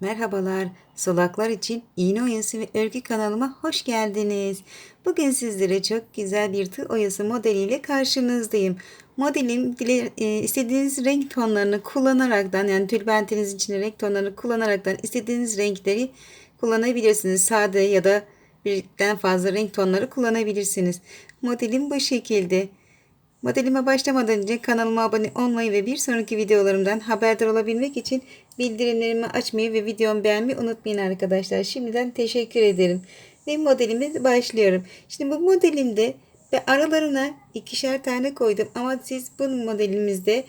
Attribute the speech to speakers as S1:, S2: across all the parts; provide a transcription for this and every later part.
S1: Merhabalar, solaklar için iğne oyası ve örgü kanalıma hoş geldiniz. Bugün sizlere çok güzel bir tığ oyası modeliyle karşınızdayım. Modelim dile, e, istediğiniz renk tonlarını kullanaraktan yani tülbentinizin içine renk tonlarını kullanaraktan istediğiniz renkleri kullanabilirsiniz. Sade ya da birden fazla renk tonları kullanabilirsiniz. Modelim bu şekilde. Modelime başlamadan önce kanalıma abone olmayı ve bir sonraki videolarımdan haberdar olabilmek için bildirimlerimi açmayı ve videomu beğenmeyi unutmayın arkadaşlar. Şimdiden teşekkür ederim. Ve modelime başlıyorum. Şimdi bu modelimde ve aralarına ikişer tane koydum ama siz bu modelimizde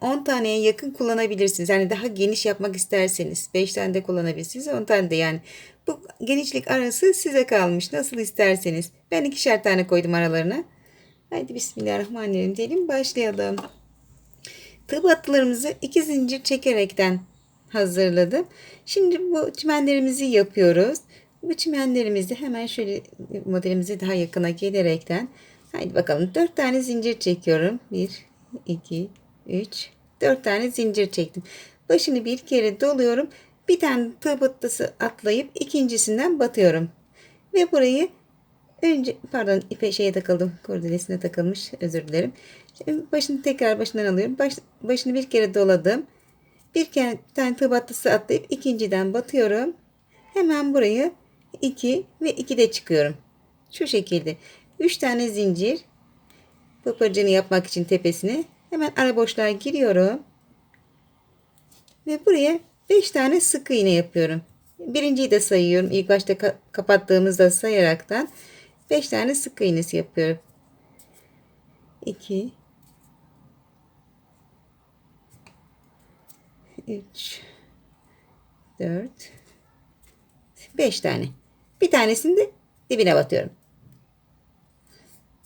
S1: 10 taneye yakın kullanabilirsiniz. Yani daha geniş yapmak isterseniz 5 tane de kullanabilirsiniz 10 tane de yani. Bu genişlik arası size kalmış. Nasıl isterseniz. Ben ikişer tane koydum aralarına. Haydi Bismillahirrahmanirrahim diyelim başlayalım. Tığ battılarımızı iki zincir çekerekten hazırladım. Şimdi bu çimenlerimizi yapıyoruz. Bu çimenlerimizi hemen şöyle modelimize daha yakına gelerekten haydi bakalım 4 tane zincir çekiyorum. 1 2 3 4 tane zincir çektim. Başını bir kere doluyorum. Bir tane tığ battısı atlayıp ikincisinden batıyorum. Ve burayı Önce pardon ipe şeye takıldım. Kordelesine takılmış. Özür dilerim. Şimdi başını tekrar başından alıyorum. Baş, başını bir kere doladım. Bir kere tane tığ battısı atlayıp ikinciden batıyorum. Hemen burayı 2 ve 2 de çıkıyorum. Şu şekilde. 3 tane zincir. Pıpırcını yapmak için tepesine. Hemen ara boşluğa giriyorum. Ve buraya 5 tane sık iğne yapıyorum. Birinciyi de sayıyorum. İlk başta ka kapattığımızda sayaraktan 5 tane sık iğnesi yapıyorum. 2 3 4 5 tane. Bir tanesini de dibine batıyorum.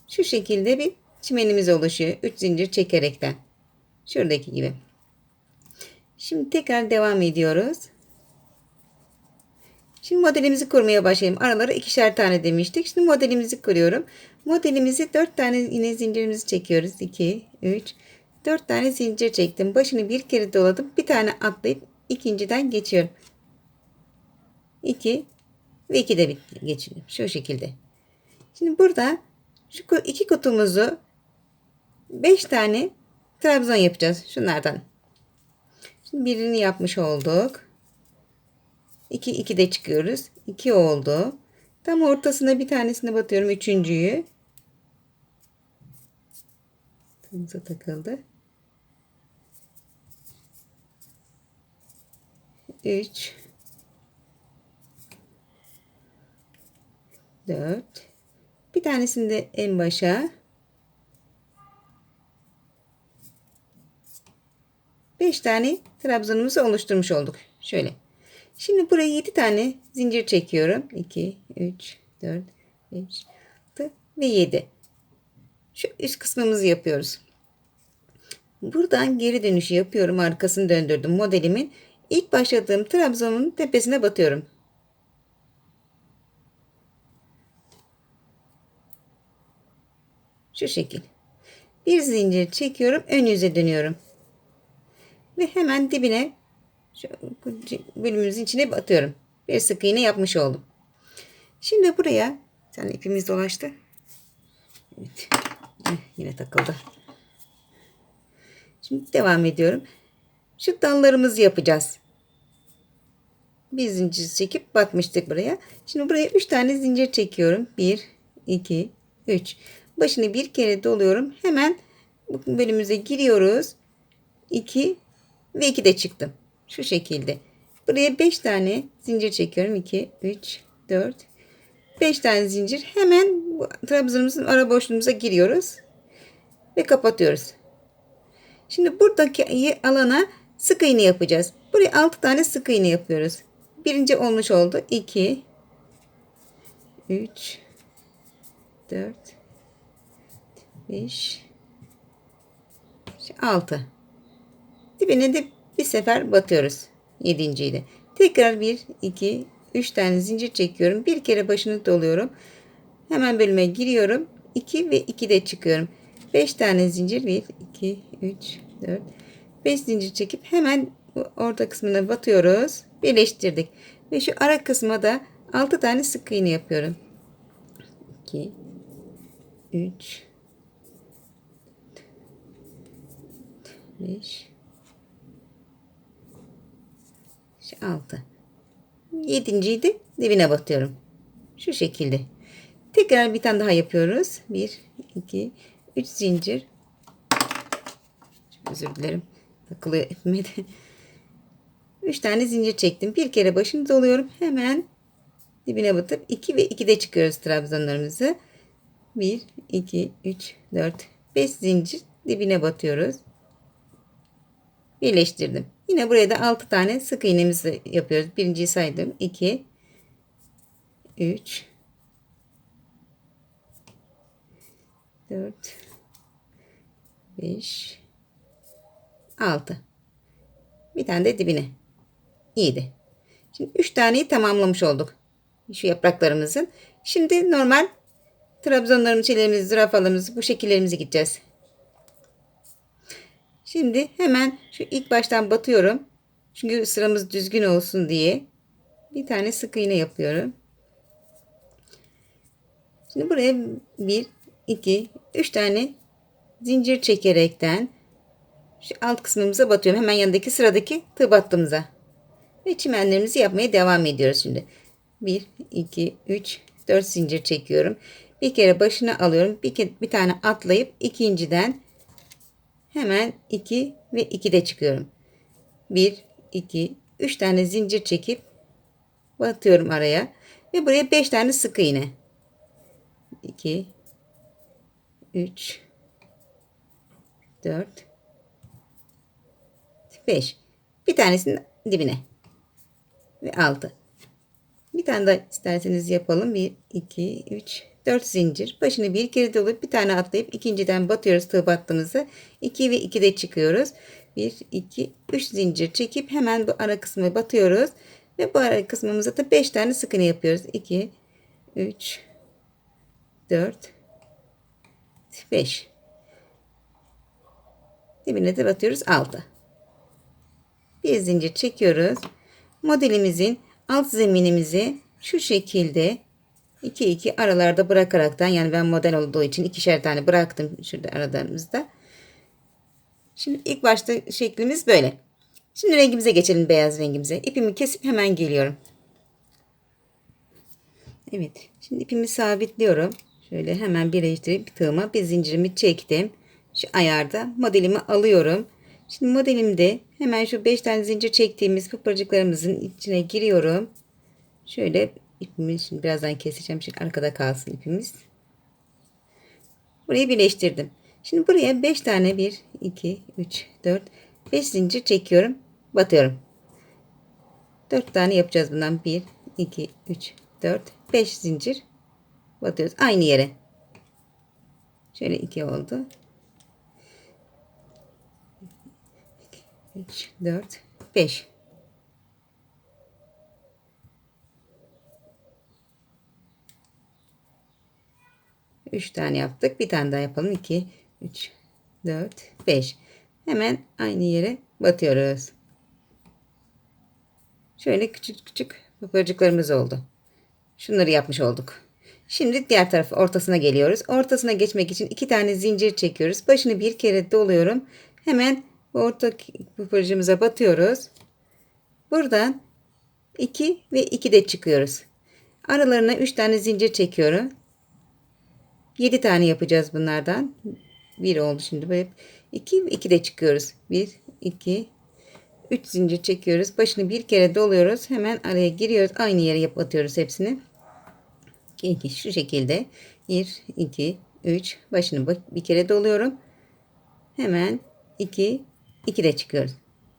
S1: Şu şekilde bir çimenimiz oluşuyor. 3 zincir çekerekten. Şuradaki gibi. Şimdi tekrar devam ediyoruz. Şimdi modelimizi kurmaya başlayalım. Aralara ikişer tane demiştik. Şimdi modelimizi kuruyorum. Modelimizi 4 tane yine zincirimizi çekiyoruz. 2, 3, 4 tane zincir çektim. Başını bir kere doladım. Bir tane atlayıp ikinciden geçiyorum. 2 ve 2 de geçiyorum. Şu şekilde. Şimdi burada şu iki kutumuzu 5 tane trabzan yapacağız. Şunlardan. Şimdi birini yapmış olduk. 2 2 de çıkıyoruz. 2 oldu. Tam ortasına bir tanesine batıyorum. Üçüncüyü. Tığımıza takıldı. 3 4 bir tanesini de en başa 5 tane trabzanımızı oluşturmuş olduk. Şöyle. Şimdi buraya 7 tane zincir çekiyorum. 2, 3, 4, 5, 6 ve 7. Şu üst kısmımızı yapıyoruz. Buradan geri dönüşü yapıyorum. Arkasını döndürdüm modelimin. İlk başladığım trabzanın tepesine batıyorum. Şu şekil. Bir zincir çekiyorum. Ön yüze dönüyorum. Ve hemen dibine şu bölümümüzün içine batıyorum. Bir sık iğne yapmış oldum. Şimdi buraya sen ipimiz dolaştı. Evet. yine takıldı. Şimdi devam ediyorum. Şu dallarımızı yapacağız. Bir zincir çekip batmıştık buraya. Şimdi buraya 3 tane zincir çekiyorum. 1, 2, 3. Başını bir kere doluyorum. Hemen bölümümüze giriyoruz. 2 ve 2 de çıktım. Şu şekilde. Buraya 5 tane zincir çekiyorum. 2, 3, 4, 5 tane zincir. Hemen trabzanımızın ara boşluğumuza giriyoruz. Ve kapatıyoruz. Şimdi buradaki alana sık iğne yapacağız. Buraya 6 tane sık iğne yapıyoruz. Birinci olmuş oldu. 2 3 4 5 6 Dibine de bir sefer batıyoruz. Yedinciyi de. Tekrar 1, 2, 3 tane zincir çekiyorum. Bir kere başını doluyorum. Hemen bölüme giriyorum. 2 ve 2 de çıkıyorum. 5 tane zincir. 1, 2, 3, 4, 5 zincir çekip hemen orta kısmına batıyoruz. birleştirdik. Ve şu ara kısma da 6 tane sık iğne yapıyorum. 2 3 5 6 Yedinciyi de dibine batıyorum. Şu şekilde. Tekrar bir tane daha yapıyoruz. 1 2 3 zincir. Özür dilerim. Takılıyor ipime de. 3 tane zincir çektim. Bir kere başını doluyorum. Hemen dibine batıp 2 ve 2 de çıkıyoruz trabzanlarımızı. 1 2 3 4 5 zincir dibine batıyoruz. Birleştirdim. Yine buraya da 6 tane sık iğnemizi yapıyoruz. Birinciyi saydım. 2 3 4 5 6 Bir tane de dibine. İyiydi. Şimdi 3 taneyi tamamlamış olduk. Şu yapraklarımızın. Şimdi normal trabzonlarımız, şeylerimiz, zürafalarımız, bu şekillerimizi gideceğiz. Şimdi hemen şu ilk baştan batıyorum. Çünkü sıramız düzgün olsun diye. Bir tane sık iğne yapıyorum. Şimdi buraya 1, 2, 3 tane zincir çekerekten şu alt kısmımıza batıyorum. Hemen yanındaki sıradaki tığ battığımıza. Ve çimenlerimizi yapmaya devam ediyoruz şimdi. 1, 2, 3, 4 zincir çekiyorum. Bir kere başına alıyorum. Bir, bir tane atlayıp ikinciden hemen 2 ve 2 de çıkıyorum. 1, 2, 3 tane zincir çekip batıyorum araya. Ve buraya 5 tane sık iğne. 2, 3, 4, 5. Bir tanesinin dibine. Ve 6. Bir tane daha isterseniz yapalım. 1, 2, 3, 4 zincir. Başını bir kere dolup bir tane atlayıp ikinciden batıyoruz tığ battığımızı. 2 ve 2 de çıkıyoruz. 1, 2, 3 zincir çekip hemen bu ara kısmı batıyoruz. Ve bu ara kısmımıza da 5 tane sık iğne yapıyoruz. 2, 3, 4, 5. Dibine de batıyoruz 6. Bir zincir çekiyoruz. Modelimizin alt zeminimizi şu şekilde 2 2 aralarda bırakaraktan yani ben model olduğu için ikişer tane bıraktım şurada aralarımızda. Şimdi ilk başta şeklimiz böyle. Şimdi rengimize geçelim beyaz rengimize. İpimi kesip hemen geliyorum. Evet. Şimdi ipimi sabitliyorum. Şöyle hemen birleştirip tığıma bir zincirimi çektim. Şu ayarda modelimi alıyorum. Şimdi modelimde hemen şu 5 tane zincir çektiğimiz pıpırcıklarımızın içine giriyorum. Şöyle ipimi şimdi birazdan keseceğim. Şimdi arkada kalsın ipimiz. Burayı birleştirdim. Şimdi buraya 5 tane 1, 2, 3, 4, 5 zincir çekiyorum. Batıyorum. 4 tane yapacağız bundan. 1, 2, 3, 4, 5 zincir batıyoruz. Aynı yere. Şöyle 2 oldu. 3, 4, 5. Üç tane yaptık. Bir tane daha yapalım. 2, 3, 4, 5. Hemen aynı yere batıyoruz. Şöyle küçük küçük pıpırcıklarımız oldu. Şunları yapmış olduk. Şimdi diğer tarafa ortasına geliyoruz. Ortasına geçmek için iki tane zincir çekiyoruz. Başını bir kere doluyorum. Hemen orta pıpırcığımıza batıyoruz. Buradan 2 ve 2 de çıkıyoruz. Aralarına 3 tane zincir çekiyorum. 7 tane yapacağız bunlardan. 1 oldu şimdi böyle. 2 ve 2 de çıkıyoruz. 1 2 3 zincir çekiyoruz. Başını bir kere doluyoruz. Hemen araya giriyoruz. Aynı yere yap atıyoruz hepsini. 2 şu şekilde 1 2 3 başını bir kere doluyorum. Hemen 2 2 de çıkıyoruz.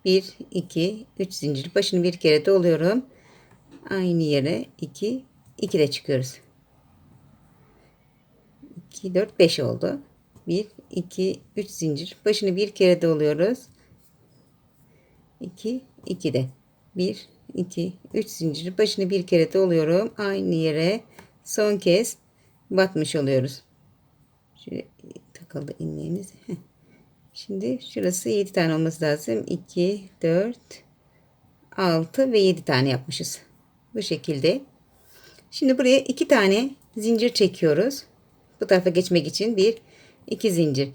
S1: 1 2 3 zincir başını bir kere doluyorum. Aynı yere 2 2 de çıkıyoruz. 2 4 5 oldu. 1 2 3 zincir başını bir kere doluyoruz. 2 2 de 1 2 3 zincir başını bir kere doluyorum. Aynı yere son kez batmış oluyoruz. Şöyle takıldı ilmeğimiz. Şimdi şurası 7 tane olması lazım. 2, 4, 6 ve 7 tane yapmışız. Bu şekilde. Şimdi buraya 2 tane zincir çekiyoruz. Bu tarafa geçmek için bir iki zincir.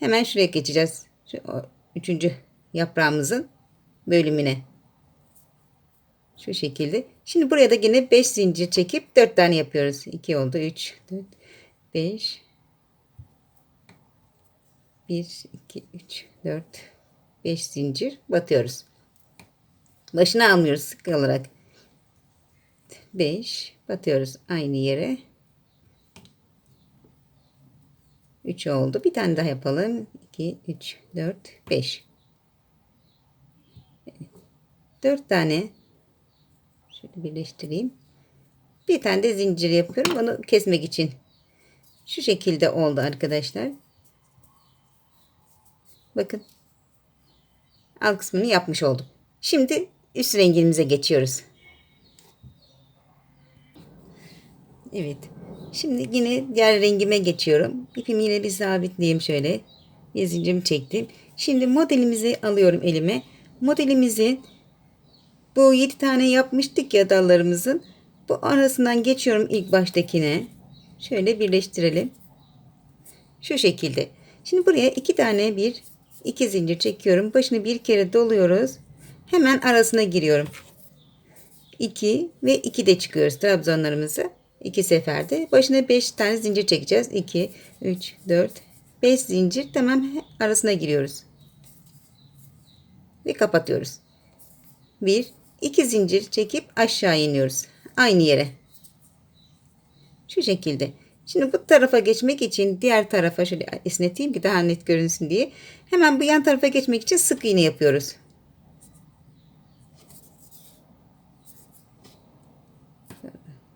S1: Hemen şuraya geçeceğiz. Şu üçüncü yaprağımızın bölümüne. Şu şekilde. Şimdi buraya da yine 5 zincir çekip 4 tane yapıyoruz. 2 oldu. 3, 4, 5, 1, 2, 3, 4, 5 zincir batıyoruz. Başına almıyoruz sık olarak. 5 batıyoruz aynı yere. 3 oldu. Bir tane daha yapalım. 2, 3, 4, 5. 4 tane şöyle birleştireyim. Bir tane de zincir yapıyorum. Onu kesmek için. Şu şekilde oldu arkadaşlar. Bakın. Alt kısmını yapmış oldum. Şimdi üst rengimize geçiyoruz. Evet. Şimdi yine diğer rengime geçiyorum. İpimi yine bir sabitleyeyim şöyle. Bir zincirimi çektim. Şimdi modelimizi alıyorum elime. Modelimizi bu 7 tane yapmıştık ya dallarımızın. Bu arasından geçiyorum ilk baştakine. Şöyle birleştirelim. Şu şekilde. Şimdi buraya iki tane bir iki zincir çekiyorum. Başını bir kere doluyoruz. Hemen arasına giriyorum. 2 ve 2 de çıkıyoruz trabzonlarımızı. 2 seferde. Başına 5 tane zincir çekeceğiz. 2, 3, 4, 5 zincir. Tamam arasına giriyoruz. Ve kapatıyoruz. 1, 2 zincir çekip aşağı iniyoruz. Aynı yere. Şu şekilde. Şimdi bu tarafa geçmek için diğer tarafa şöyle esneteyim ki daha net görünsün diye. Hemen bu yan tarafa geçmek için sık iğne yapıyoruz.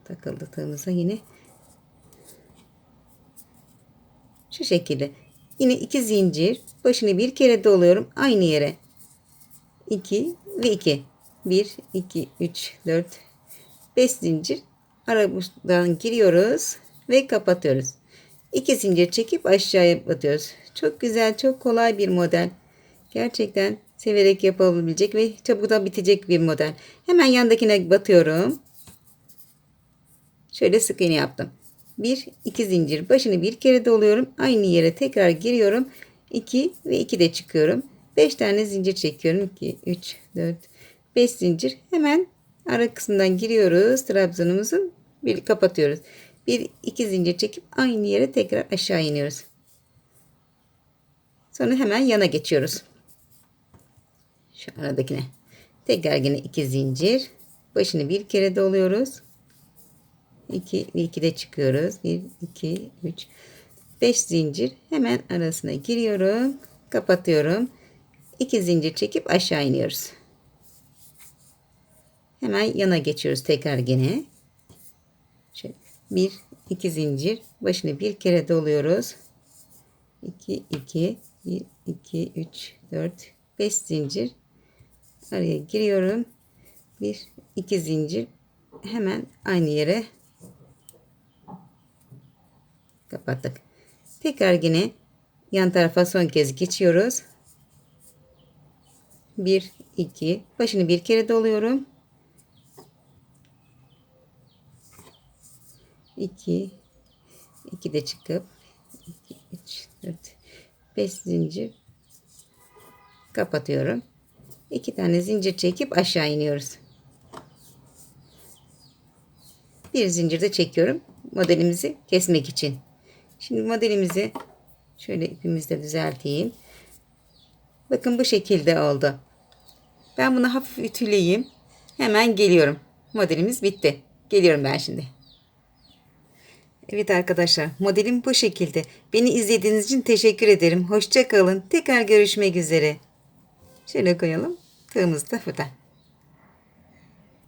S1: Takıldı tığımıza yine. Şu şekilde. Yine iki zincir. Başını bir kere doluyorum. Aynı yere. 2 ve 2. 1, 2, 3, 4, 5 zincir. Aradan giriyoruz ve kapatıyoruz. 2 zincir çekip aşağıya batıyoruz. Çok güzel, çok kolay bir model. Gerçekten severek yapılabilecek ve çabuk da bitecek bir model. Hemen yandakine batıyorum. Şöyle sık iğne yaptım. 1 2 zincir başını bir kere doluyorum. Aynı yere tekrar giriyorum. 2 ve 2 de çıkıyorum. 5 tane zincir çekiyorum. 2 3 4 5 zincir. Hemen ara kısımdan giriyoruz. Trabzanımızı bir kapatıyoruz. 1 2 zincir çekip aynı yere tekrar aşağı iniyoruz. Sonra hemen yana geçiyoruz. Şu aradakine. Tekrar yine 2 zincir. Başını bir kere doluyoruz. 2 ve 2 de çıkıyoruz. 1, 2, 3, 5 zincir. Hemen arasına giriyorum. Kapatıyorum. 2 zincir çekip aşağı iniyoruz. Hemen yana geçiyoruz tekrar gene. Şöyle 1, 2 zincir. Başını bir kere doluyoruz. 2, 2, 1, 2, 3, 4, 5 zincir. Araya giriyorum. 1, 2 zincir. Hemen aynı yere kapattık. Tekrar yine yan tarafa son kez geçiyoruz. 1 2 başını bir kere doluyorum. 2 2 de çıkıp 2 3 4 5 zincir kapatıyorum. 2 tane zincir çekip aşağı iniyoruz. Bir zincir de çekiyorum modelimizi kesmek için. Şimdi modelimizi şöyle ipimizle düzelteyim. Bakın bu şekilde oldu. Ben bunu hafif ütüleyeyim. Hemen geliyorum. Modelimiz bitti. Geliyorum ben şimdi. Evet arkadaşlar modelim bu şekilde. Beni izlediğiniz için teşekkür ederim. Hoşça kalın. Tekrar görüşmek üzere. Şöyle koyalım. Tığımız da burada.